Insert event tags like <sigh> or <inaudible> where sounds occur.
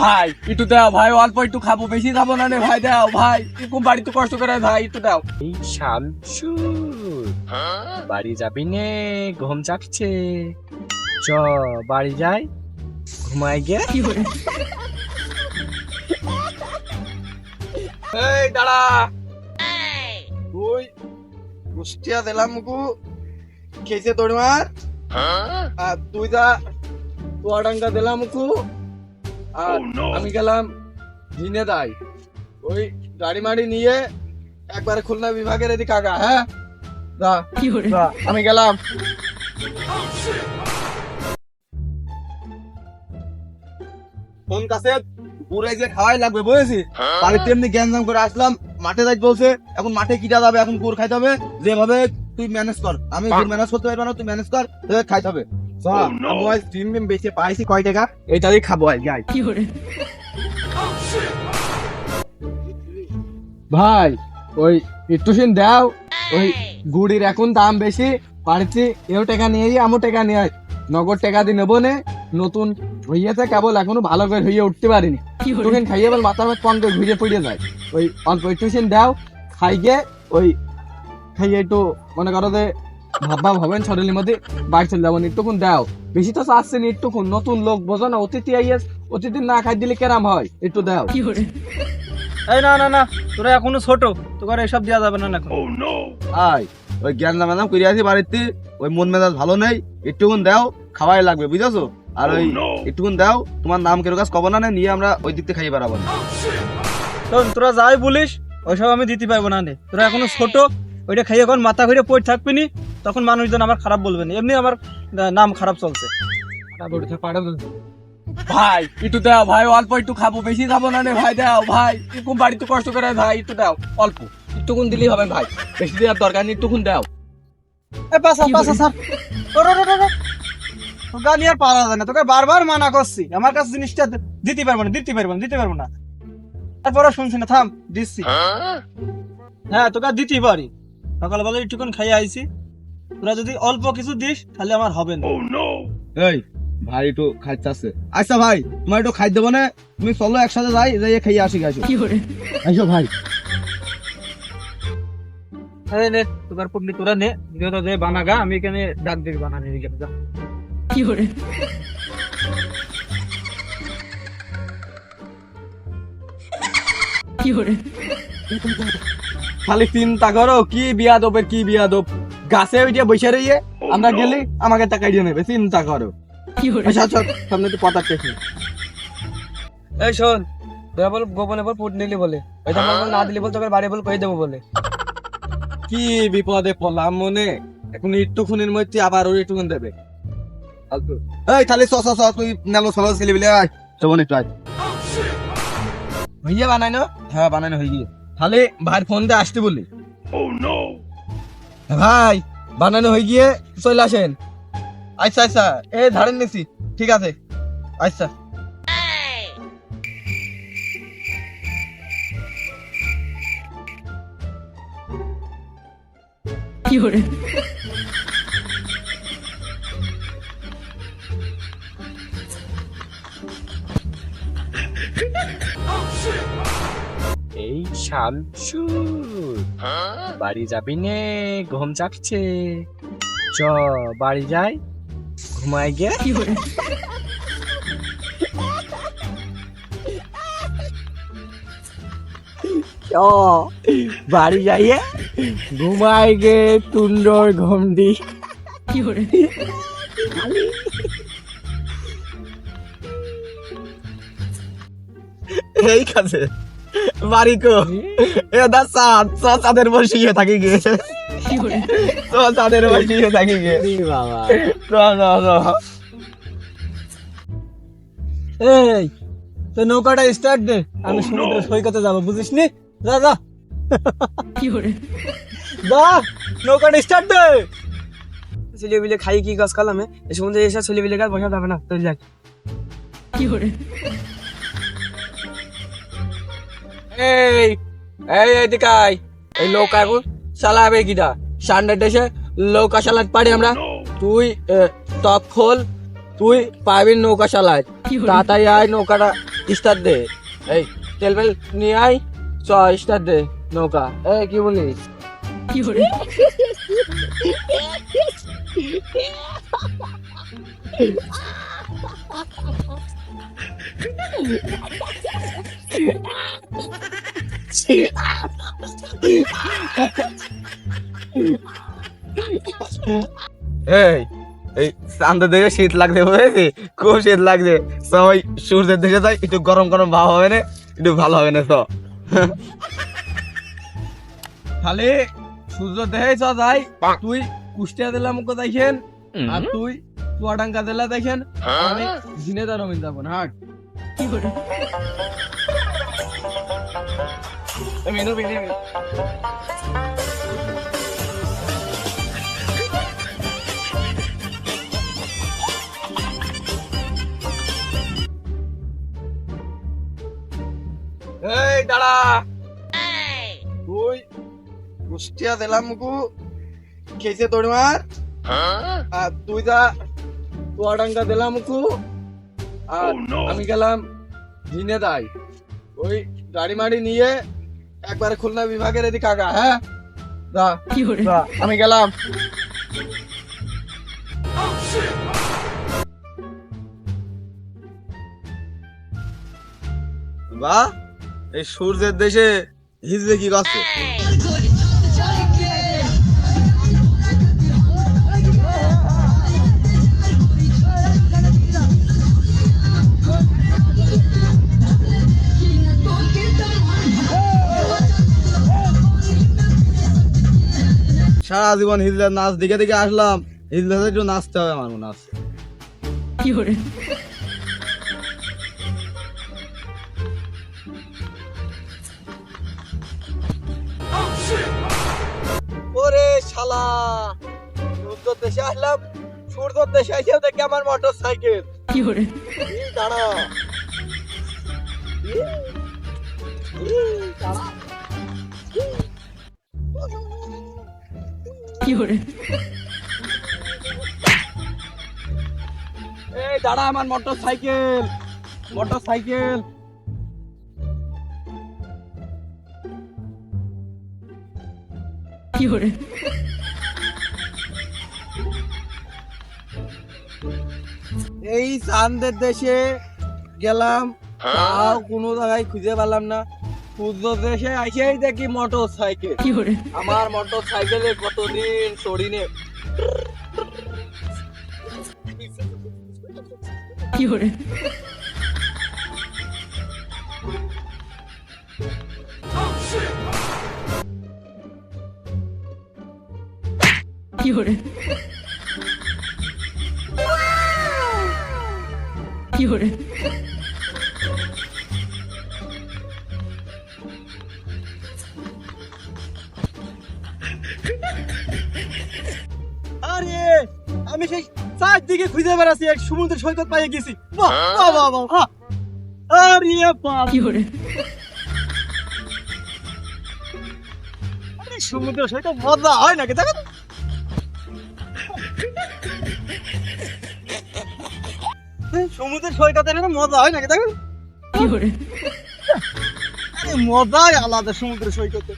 ভাই একটু দাও ভাই অল্প একটু খাব বেশি খাব না রে ভাই দাও ভাই একটু বাড়িতে কষ্ট করে ভাই একটু দাও। এই শামসু বাড়ি যাবি নে ঘুম চাকছে চ বাড়ি যাই ঘুমাই গে। এই দাঁড়া। তুই কুষ্টিয়া দিলাম মুকু খেয়েছে তোর মার। আর তুই যা চুয়াডাঙ্গা দিলাম মুকু আর আমি গেলাম ঝিনে দাই ওই গাড়ি মাড়ি নিয়ে একবারে খুলনা বিভাগের এদিকে আগা হ্যাঁ? আমি গেলাম। ফোন কাছে? পুরে যে খাওয়াই লাগবে বুঝেছি বাড়িতে এমনি গ্যাঞ্জাম করে আসলাম মাঠে যাই বলছে এখন মাঠে কিটা যাবে এখন গুড় খাইতে হবে যেভাবে তুই ম্যানেজ কর। আমি গুড় ম্যানেজ করতে পারব না তুই ম্যানেজ কর খাইতে হবে। চল, ডিম ডিম বেঁচে পাইছি কয় টাকা? এইটা দিয়ে খাব আজ যাই। ভাই ওই একটু সিন দাও ওই গুড়ির এখন দাম বেশি বাড়িতে এও টাকা নিয়ে আমও টাকা নিয়ে আয়। নগদ টাকা দিয়ে নেব নে নতুন হইয়াছে কেবল এখনও ভালো করে হইয়ে উঠতে পারিনি। তোকে খাইয়ে বল মাথার মধ্যে কম করে ঘুরে পড়ে যায়। ওই অল্প একটু সিন দাও খাইয়ে ওই খাইয়ে একটু মনে করো যে ভাব ভাবেন শরীরের মধ্যে বাইর চলে যাব একটুকুন দাও। বেশি তো চাচ্ছে না একটুকুন নতুন লোক বোঝো না অতিথি আইয়াস অতিথি না খাই দিলে কেরাম হয়? একটু দাও। এই না না না তোরা এখনও ছোট তোকে এসব দেওয়া যাবে না এখন। আয় ওই জ্ঞান দামাদাম করে আছি বাড়িতে ওই মন মেজাজ ভালো নেই একটুকুন দাও খাওয়াই লাগবে বুঝেছ? আর ওই একটুকুন দাও তোমার নাম কেরো কাজ কবর না নিয়ে আমরা ওই দিক থেকে খাইয়ে বেড়াবো। না শোন তোরা যাই বলিস ওইসব আমি দিতে পারব না নে। তোরা এখনও ছোট ওইটা খাইয়ে এখন মাথা ঘুরে পড়ে থাকবি নি তখন মানুষজন আমার খারাপ বলবে না। এমনি আমার নাম খারাপ চলছে। ভাই একটু দাও ভাই অল্প একটু খাব বেশি খাব না রে ভাই দাও ভাই। একটু বাড়িতে কষ্ট করে ভাই একটু দাও অল্প। একটুকুন দিলেই হবে ভাই। বেশি দেওয়ার দরকার নেই একটুকুন দাও। এ পাশা পাশা স্যার। ওরে ওরে ওরে তোকে নিয়ে আর পারা যায় না তোকে বারবার মানা করছি। আমার কাছে জিনিসটা দিতে পারব না দিতে পারব না দিতে পারব না। তারপরে শুনছি না থাম দিচ্ছি। হ্যাঁ তোকে আর দিতেই পারি। সকালবেলা একটুক্ষণ খাইয়ে আইছি। তোরা যদি অল্প কিছু দিস তাহলে আমার হবে না। এই ভাই একটু খাইতে আসছে আচ্ছা ভাই তোমার একটু খাই দেবো না? তুমি চলো একসাথে যাই যাই খাইয়ে আসি গেছো আইসো ভাই। আরে নে তোকার পুটনি তোরা নে। ভিডিওটা দে বানাগা আমি এখানে ডাক দিবি বানানি এখানে যা। খালি চিন্তা করো কি বিয়া দোপের কি বিয়া দোপ গাছে ওই যে বসে রইয়ে আমরা গেলি আমাকে টাকা দিয়ে নেবে চিন্তা করো। আচ্ছা আচ্ছা সামনে তো পতাক পেছি এই শোন তোরা বল গোপনে বল পুট নিলি বলে। না দিলি বল তোকে বাড়ি বল কই দেবো বলে। কি বিপদে পড়লাম মনে? এখন একটুক্ষণের মধ্যে আবার ওই একটুক্ষণ দেবে। এই তাহলে চ চ তুই নেলো ছেলে বিলে আয়। চবন একটু আয়। হইয়া বানাই না? হ্যাঁ বানানো হয়ে গিয়ে। তাহলে ভাইয়ের ফোন দিয়ে আসতে বললি। হ্যাঁ, ভাই বানানো হয়ে গিয়ে চলে আসেন। আচ্ছা আচ্ছা এ ধারেন নিছি ঠিক আছে। আচ্ছা। এই শামসু বাড়ি যাবি নে, ঘুম চাকছে চ, বাড়ি যাই, ঘুমাই গে। বাড়ি যাইয়ে, ঘুমাই গে, তুন্ডর ঘমডি এই কাছে এ দা সাদের বসিয়ে থাকি গে। তো সাদের বসিয়ে থাকি গে। বাবা। না না এই তো নৌকাটা স্টার্ট দে। আমি সমুদ্র সৈকতে যাব বুঝিস নি? যা যা। যা নৌকাটা স্টার্ট দে। ছেলে বিলে খাই কি গাছ কালামে? এই সমুদ্রে এসে ছেলে বিলে গাছ বসা যাবে না তুই যাক। এই এই এদিকে আয়। এই নৌকা এখন চালাবে কিটা সানডে দেশে নৌকা চালাতে পারি আমরা। তুই টপ খোল তুই পারবি নৌকা চালায়। তাড়াতাড়ি আয় নৌকাটা স্টার্ট দে। এই তেল ফেল নিয়ে আয় চ স্টার্ট দে নৌকা। এই কি বলিস? <laughs> এই এই চান্দ দেখে শীত লাগছে বুঝেছি? খুব শীত লাগছে। সবাই সূর্যের দেশে যাই একটু গরম গরম ভাব হবে না একটু ভালো হবে না তো। খালি সূর্য দেখে চ যাই তুই কুষ্টিয়া দিলাম দেখেন আর তুই চুয়াডাঙ্গা দিলা দেখেন আমি দিনে তার রমিন যাব না হাট মেনু মেনু এই দাঁড়া। তুই কুষ্টিয়া দিলাম মুকু খেয়েছে তোর মার আর তুই যা চুয়াডাঙ্গা দিলাম মুকু আর আমি গেলাম দিনে দাই ওই গাড়ি মাড়ি নিয়ে একবারে খুলনা বিভাগের এদিকে কাকা হ্যাঁ? আমি গেলাম। বা এই সূর্যের দেশে হিজড়ে কি করছে? সারা জীবন হিজলার নাচ দিকে দিকে আসলাম হিজলাতে একটু নাচতে হবে আমার মনে আছে। ওরে শালা সূর্য দেশে আসলাম সূর্য দেশে এসে দেখি আমার মোটর সাইকেল দাঁড়া ই, ই, দাঁড়া। এই দাঁড়া আমার মোটর সাইকেল মোটর সাইকেল এই চান্দের দেশে গেলাম তাও কোনো জায়গায় খুঁজে পেলাম না। সূর্য দেশে আইসেই দেখি মোটর সাইকেল আমার মোটর সাইকেলে কতদিন শরীরে আরে আমি সেই চারদিকে খুঁজে বেড়াচ্ছি এক সমুদ্র সৈকত পাইয়ে গেছি। বাহ বাহ বাহ বাহ বাহ। আরে বাপ সমুদ্র সৈকত মজা হয় নাকি? দেখো তো। এই সমুদ্রের সৈকতের এরকম মজা হয় নাকি? দেখো মজাই আলাদা সমুদ্র সৈকতে।